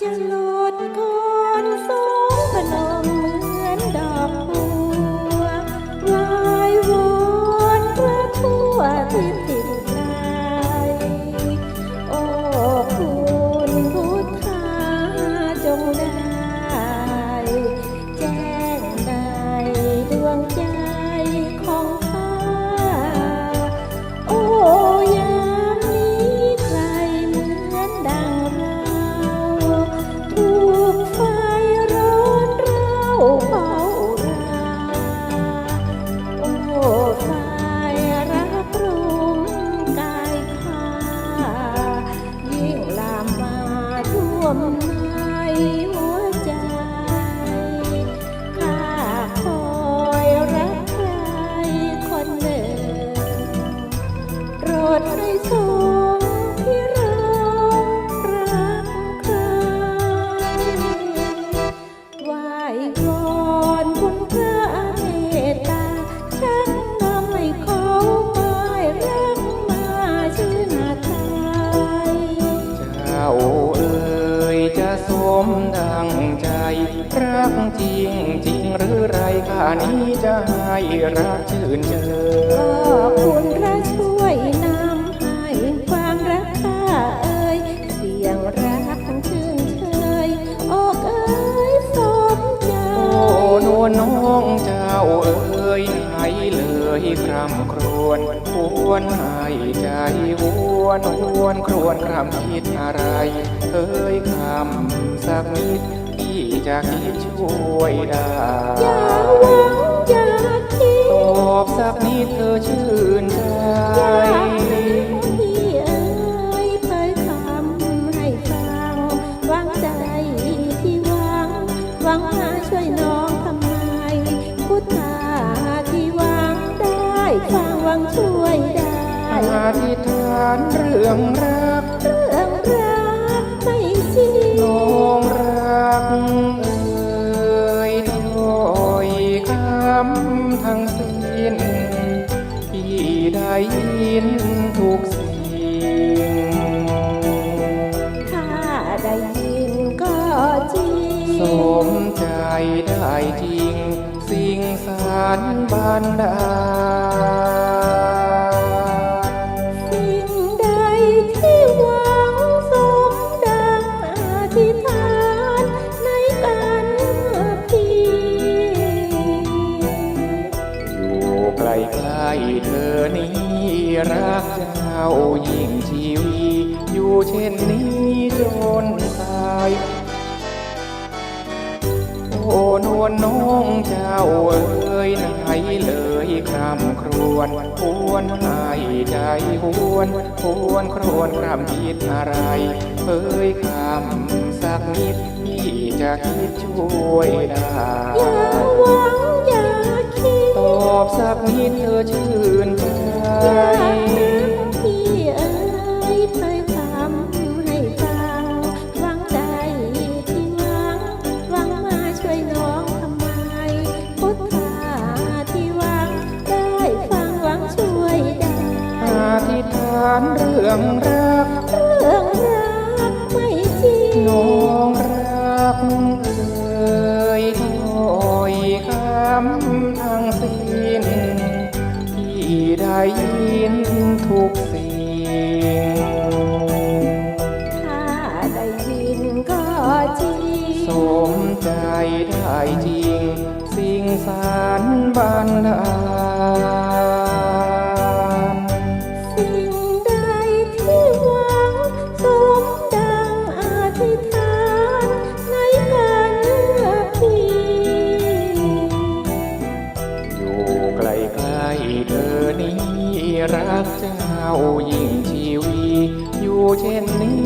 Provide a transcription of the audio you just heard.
จะโดังใจ รักจริงจริงหรือไรข้านี้จะให้รักชื่นเชก็ยคุณพระช่วยนำให้ความรักข้าเอ่ยเสียงรักทั้งชื่นเชยออกเอ่ยสมใจโอ้นวลน้องเจ้าเอ๋ยให้เลยคร่ำครวญควรให้ใจห วนหวนครวนคำคิดอะไรเอ่ยคำสักนิดที่จะคิดช่วยได้อย่าหวังอย่าคิดตอบสักนิดเธอชื่นใจให้พี่เอ่ยเผยคำให้ฟังวังใจที่วังวังมาช่วยน้องทำไมพุทธาที่วังได้ฟังหวังช่วยได้ อธิษฐานเรื่องรัก เรื่องรักไม่สิ้นน้องรักเอ่ยถ้อยคำทั้งสิ้นที่ได้ยินทุกสิ่งถ้าได้ยินก็จริง สมใจได้จริง สิ่งสารบันดาล ใกล้เธอนี้รักเจ้ายิ่งชีวีอยู่เช่นนี้จนตายโอ้นวลน้องเจ้าเอ๋ยไหนเลยครำครวญควรให้ใจหวนควรครวนครำคิดอะไรเอ่ยคำสักนิดที่จะคิดช่วยได้ สักนิดเธอชื่นใจพี่เอ๋ยเผยคำให้ฟังหวังใดที่หวังหวังมาช่วยน้องทำไมพุทธาที่หวังได้ฟังหวังช่วยได้อธิษฐานเรื่องรัก ได้ยินทุกสิ่ง ถ้าได้ยินก็จริง สมใจได้จริง สิ่งสารบันดาล กเจ้ายิ่งชีวี อยู่เช่นนี้